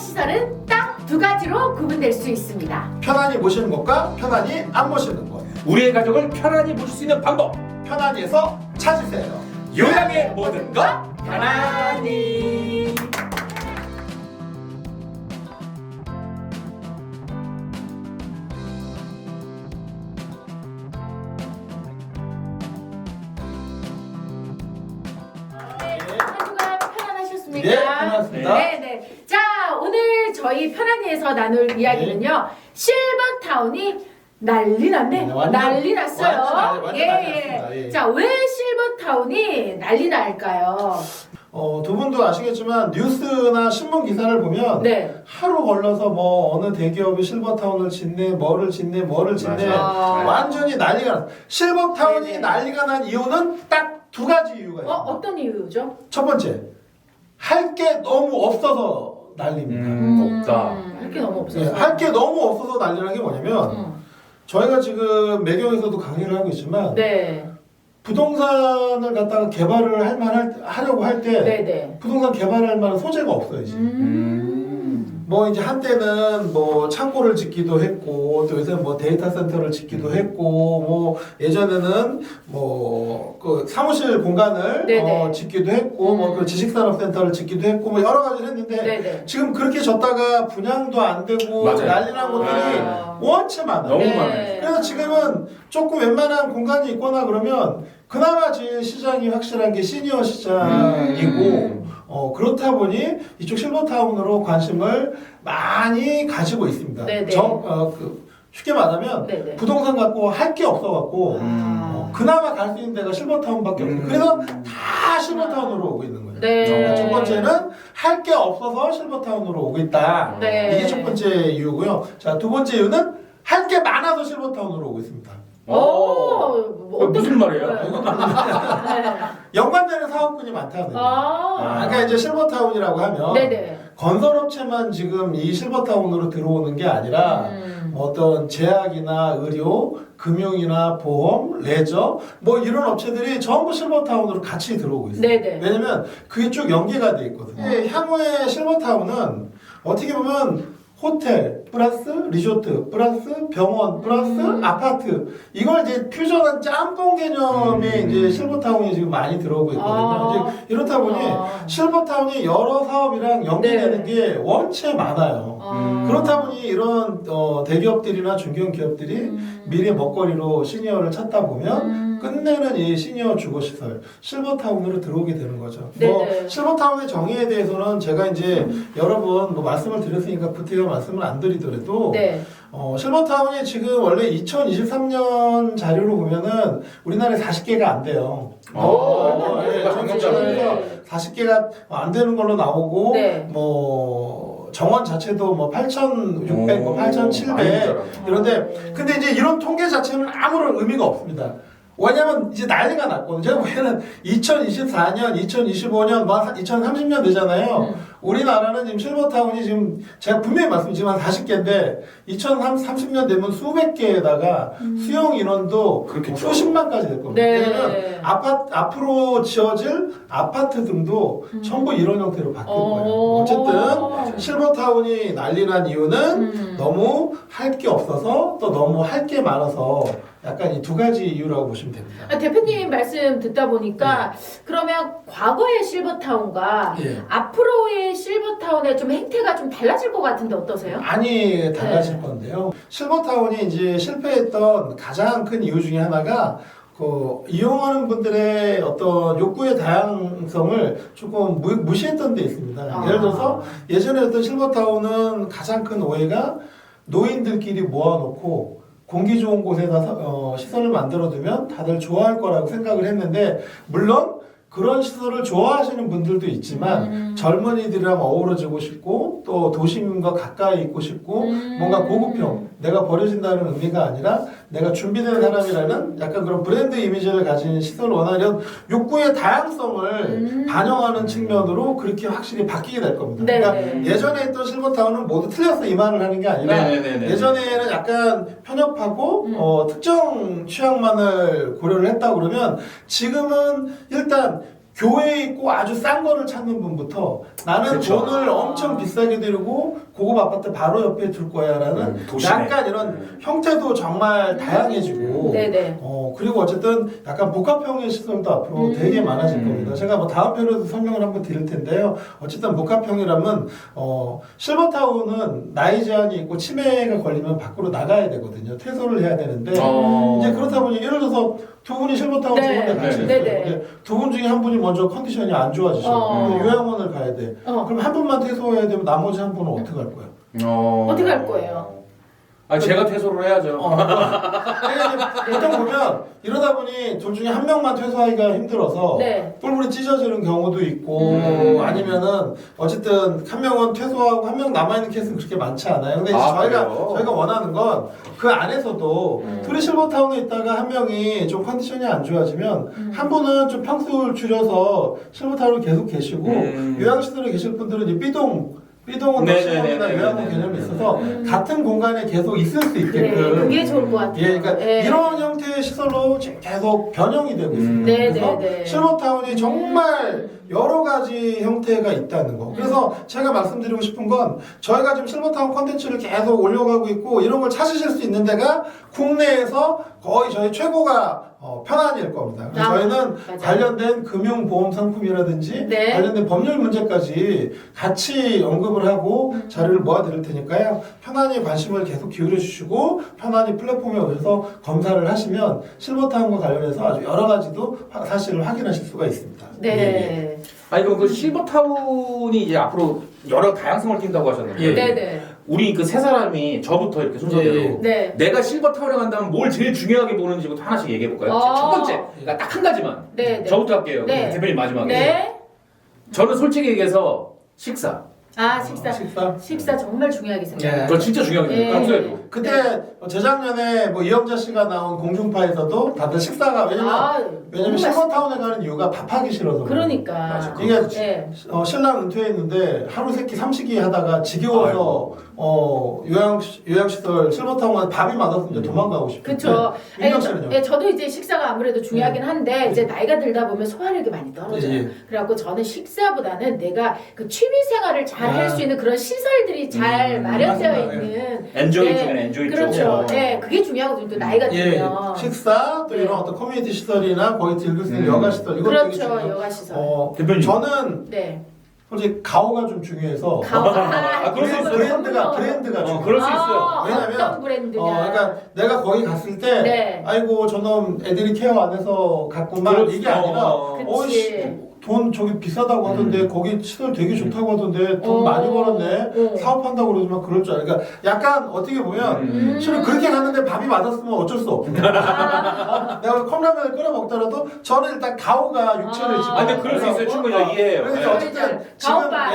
시설은 딱 두 가지로 구분될 수 있습니다. 편안히 모시는 것과 편안히 안 모시는 것. 우리의 가족을 편안히 모실 수 있는 방법. 편안히에서 찾으세요. 요양의 모든 것 편안히. 네, 한 주간 편안하셨습니까? 네. 네, 저희 편안히에서 나눌 이야기는요. 실버타운이 난리 났네. 네, 완전- 난리 났어요. 완전 예, 난리 예. 예. 자, 왜 실버타운이 난리 날까요? 어, 두 분도 아시겠지만 뉴스나 신문 기사를 보면 네. 하루 걸러서 뭐 어느 대기업이 실버타운을 짓네, 뭐를 짓네, 뭐를 짓네, 맞아요. 완전히 난리가. 실버타운이 네네. 난리가 난 이유는 딱 두 가지 이유가 어, 있어요. 어떤 이유죠? 첫 번째, 할 게 너무 없어서 난립니다. 음, 없다. 할 게 너무 없어서. 예, 할게 너무 없어서 난리라는 게 뭐냐면 음. 저희가 지금 매경에서도 강의를 하고 있지만 네. 부동산을 갖다가 개발을 할 만할 하려고 할 때 네, 네. 부동산 개발할 만한 소재가 없어요 지금. 음. 뭐 이제 한때는 뭐 창고를 짓기도 했고 또 요새 뭐 데이터 센터를 짓기도 했고 뭐 예전에는 뭐 그 사무실 공간을 네네. 어, 짓기도 했고 뭐 그 지식산업센터를 짓기도 했고 뭐 여러 가지를 했는데 네, 네. 지금 그렇게 졌다가 분양도 안 되고 맞아요. 난리 난 것들이 아. 원체 많아요. 너무 네. 많아요. 그래서 지금은 조금 웬만한 공간이 있거나 그러면 그나마 제일 시장이 확실한 게 시니어 시장이고 음. 어, 그렇다 보니 이쪽 실버타운으로 관심을 많이 가지고 있습니다. 네네. 저, 어, 그, 쉽게 말하면 네, 네. 부동산 갖고 할 게 없어갖고 음. 어, 그나마 갈 수 있는 데가 실버타운밖에 없어요. 음. 그래서 다 실버타운으로 오고 있는 거예요. 네. 첫 번째는 할 게 없어서 실버타운으로 오고 있다. 네. 이게 첫 번째 이유고요. 자, 두 번째 이유는 할 게 많아서 실버타운으로 오고 있습니다. 오, 뭐 그거 무슨 말이에요? 네. 연관되는 사업군이 많다는 거예요. 아. 그러니까 이제 실버타운이라고 하면 네네. 건설업체만 지금 이 실버타운으로 들어오는 게 아니라 음. 뭐 어떤 제약이나 의료, 금융이나 보험, 레저 뭐 이런 업체들이 전부 실버타운으로 같이 들어오고 있어요. 네네. 왜냐면 그게 쭉 연계가 돼 있거든요. 음. 향후의 실버타운은 어떻게 보면 호텔 플러스 리조트 플러스 병원 플러스 음. 아파트 이걸 이제 퓨전한 짬뽕 개념의 음. 이제 실버타운이 지금 많이 들어오고 있거든요. 아. 이제 이렇다 보니 아. 실버타운이 여러 사업이랑 연계되는 네. 게 원체 많아요. 아. 그렇다 보니 이런 어, 대기업들이나 중견 기업들이 음. 미래 먹거리로 시니어를 찾다 보면 음. 끝내는 이 시니어 주거시설 실버타운으로 들어오게 되는 거죠. 네네. 뭐 실버타운의 정의에 대해서는 제가 이제 여러 번 뭐 말씀을 드렸으니까 구태여 말씀을 안 드리더라도 네. 어, 실버타운이 지금 원래 2023년 자료로 보면은 우리나라에 40개가 안 돼요. 어, 예, 그거 전국적으로 네. 40개가 안 되는 걸로 나오고 네. 뭐 정원 자체도 뭐 8,600, 뭐 8,700 그런데 아. 근데 이제 이런 통계 자체는 아무런 의미가 없습니다. 왜냐면 이제 난리가 났거든요. 제가 보기에는 2024년, 2025년, 뭐 2030년 되잖아요. 음. 우리나라는 지금 실버타운이 지금 제가 분명히 말씀드리지만 40개인데 2030년 되면 수백 개에다가 수용 인원도. 수십만까지 될 겁니다. 네. 왜냐면 아파트 앞으로 지어질 아파트 등도 전부 이런 형태로 바뀔 거예요. 어. 어쨌든 실버타운이 난리 난 이유는 음. 너무 할 게 없어서 또 너무 할 게 많아서 약간 이 두 가지 이유라고 보시면 됩니다. 아, 대표님 말씀 듣다 보니까 네. 그러면 과거의 실버타운과 예. 앞으로의 실버타운의 좀 행태가 좀 달라질 것 같은데 어떠세요? 많이 달라질 네. 건데요. 실버타운이 이제 실패했던 가장 큰 이유 중에 하나가 그 이용하는 분들의 어떤 욕구의 다양성을 조금 무, 무시했던 데 있습니다. 아. 예를 들어서 예전에 했던 실버타운은 가장 큰 오해가 노인들끼리 모아놓고 공기 좋은 곳에다 서- 어, 시설을 만들어두면 다들 좋아할 거라고 생각을 했는데 물론 그런 시설을 좋아하시는 분들도 있지만 음. 젊은이들이랑 어우러지고 싶고 또 도심과 가까이 있고 싶고 음. 뭔가 고급형 내가 버려진다는 의미가 아니라 내가 준비된 사람이라는 약간 그런 브랜드 이미지를 가진 시설을 원하는 욕구의 다양성을 음. 반영하는 측면으로 그렇게 확실히 바뀌게 될 겁니다. 네. 그러니까 예전에 있던 실버타운은 모두 틀렸어 이 말을 하는 게 아니라 네네네네. 예전에는 약간 편협하고 음. 어, 특정 취향만을 고려를 했다 그러면 지금은 일단 교회에 있고 아주 싼 거를 찾는 분부터 나는 그쵸. 돈을 엄청 비싸게 들고 고급 아파트 바로 옆에 둘 거야라는 음. 약간 이런 형태도 정말 다양해지고 네네. 어 그리고 어쨌든 약간 복합형의 시설도 앞으로 음. 되게 많아질 음. 겁니다. 제가 뭐 다음 편에도 설명을 한번 드릴 텐데요. 어쨌든 복합형이라면 어 실버타운은 나이 제한이 있고 치매가 걸리면 밖으로 나가야 되거든요. 퇴소를 해야 되는데 어. 이제 그렇다 보니 예를 들어서 두 분이 실버타운 네. 좋은데 같이 네. 있어요. 네, 네. 근데 두 분 중에 한 분이 먼저 컨디션이 안 좋아지셔. 어. 근데 요양원을 가야 돼. 어. 그럼 한 분만 퇴소해야 되면 나머지 한 분은 어떻게 할 거야? 어. 어떻게 할 거예요? 아니 제가 퇴소를 해야죠. 어. 그러니까 이제 보통 보면 이러다 보니 둘 중에 한 명만 퇴소하기가 힘들어서 네. 뿔뿔이 찢어지는 경우도 있고 음. 아니면은 어쨌든 한 명은 퇴소하고 한 명 남아 있는 케이스는 그렇게 많지 않아요. 근데 이제 아, 저희가 그래요? 저희가 원하는 건 그 안에서도 음. 둘이 실버타운에 있다가 한 명이 좀 컨디션이 안 좋아지면 음. 한 분은 좀 평수를 줄여서 실버타운에 계속 계시고 음. 요양시설에 계실 분들은 이제 삐동 삐동은 네네네네네. 시설이나 요양원 개념이 있어서 음. 같은 공간에 계속 있을 수 그래, 있게끔 그게 좋을 것 같아요. 예, 그러니까 예. 이런 형태의 시설로 지금 계속 변형이 되고 있습니다. 음. 네, 그래서 네, 네. 실버타운이 정말 여러 가지 형태가 있다는 거. 그래서 제가 말씀드리고 싶은 건 저희가 지금 실버타운 컨텐츠를 계속 올려가고 있고 이런 걸 찾으실 수 있는 데가 국내에서 거의 저희 최고가 어, 편안일 겁니다. 그래서 아, 저희는 맞아요. 관련된 금융보험 상품이라든지 네. 관련된 법률 문제까지 같이 언급을 하고 음. 자료를 모아드릴 테니까요. 편안히 관심을 계속 기울여 주시고 편안히 플랫폼에 오셔서 검사를 하시면 실버타운과 관련해서 아주 여러 가지도 화- 사실을 확인하실 수가 있습니다. 예, 예. 네. 아니 그럼 그 실버타운이 이제 앞으로 여러 다양성을 띈다고 하셨는데 예. 네네. 우리 그 세 사람이 저부터 이렇게 순서대로 예, 예. 네. 내가 실버타운에 간다면 뭘 제일 중요하게 보는지부터 하나씩 얘기해 볼까요? 어. 첫 번째, 그러니까 딱 한 가지만. 네. 네. 저부터 할게요. 네. 대표님 마지막에. 네. 저는 솔직히 얘기해서 식사. 아, 식사. 식사. 식사 정말 중요하게 생각해요. 예. 그거 진짜 중요하거든요. 예. 평소에도. 그때 재작년에 뭐 이영자 씨가 나온 공중파에서도 다들 식사가 왜냐면 아, 왜냐면 맛있- 실버타운에 가는 이유가 밥하기 싫어서. 그러니까. 맞아. 이게 네. 어, 신랑 은퇴했는데 하루 세끼 삼식이 하다가 지겨워서 어, 요양 요양시설 실버타운 밥이 맛없으면 이제 도망가고 싶어요. 그쵸. 네. 윤경 아니, 저, 씨는요? 예, 저도 이제 식사가 아무래도 중요하긴 한데 이제 나이가 들다 보면 소화력이 많이 떨어져요. 예, 예. 그래갖고 저는 식사보다는 내가 그 취미 생활을 잘할 아. 수 있는 그런 시설들이 잘 음, 마련되어 맞습니다. 있는 엔조이 네. 쪽에는 엔조이 쪽. 그렇죠. 예, 그게 중요하거든요. 또 나이가 예, 들면. 식사 또 네. 이런 어떤 커뮤니티 시설이나 거기 즐길 수 있는 음. 여가 시설 이거 되게 그렇죠. 중요해요. 여가 시설. 어, 대표님. 저는 네. 솔직히 가오가 좀 중요해서 가오. 아, 그럴 수 있어요. 브랜드가 브랜드가 어, 중요해요. 그럴 수 있어요. 아, 왜냐면, 어떤 브랜드냐. 어, 그러니까 내가 거기 갔을 때, 네. 아이고 저놈 애들이 케어 안 해서 갔구만 그렇- 이게 아니라, 어, 그치. 어이씨 돈 저기 비싸다고 하던데 음. 거기 시설 되게 좋다고 하던데 돈 어. 많이 벌었네 어. 사업한다고 그러지만 그럴 줄 알아. 그러니까 약간 어떻게 보면 음. 실은 그렇게 갔는데 밥이 맛없으면 어쩔 수 없어. 어, 내가 컵라면을 끓여 먹더라도 저는 일단 가오가 육체를 아. 지금. 아, 근데 그럴 수 있어요. 충분히 저 이해해요. 그래서 네. 어쨌든 지금 가오빠.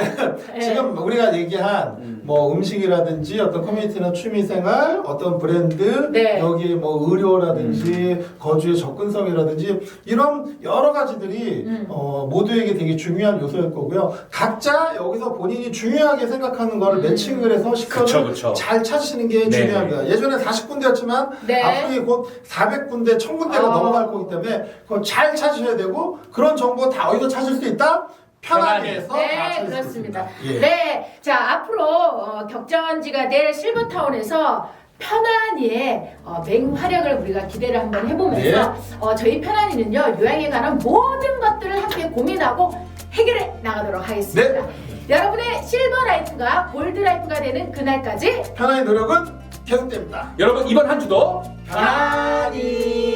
예. 지금 우리가 얘기한 음. 뭐 음식이라든지 어떤 커뮤니티나 취미생활, 어떤 브랜드, 네. 여기 뭐 의료라든지 거주의 접근성이라든지 이런 여러 가지들이 음. 어, 모두에게 되게 중요한 요소일 거고요. 각자 여기서 본인이 중요하게 생각하는 거를 음. 매칭을 해서 그쵸, 그쵸. 잘 찾으시는 게 네. 중요합니다. 예전에 40군데였지만 네. 앞으로 곧 400군데, 1000군데가 아. 넘어갈 거기 때문에 그걸 잘 찾으셔야 되고 그런 정보 다 어디서 찾을 수 있다? 편하게 편하게. 해서 다 네, 찾을 수 그렇습니다. 있습니다. 예. 네, 자 앞으로 어, 격전지가 될 실버타운에서 편안히의 어, 맹활약을 우리가 기대를 한번 해보면서 네. 어, 저희 편안히는요 요양에 관한 모든 것들을 함께 고민하고 해결해 나가도록 하겠습니다. 네. 여러분의 실버 라이프가 골드 라이프가 되는 그날까지 편안의 노력은 계속됩니다. 여러분 이번 한 주도 편안히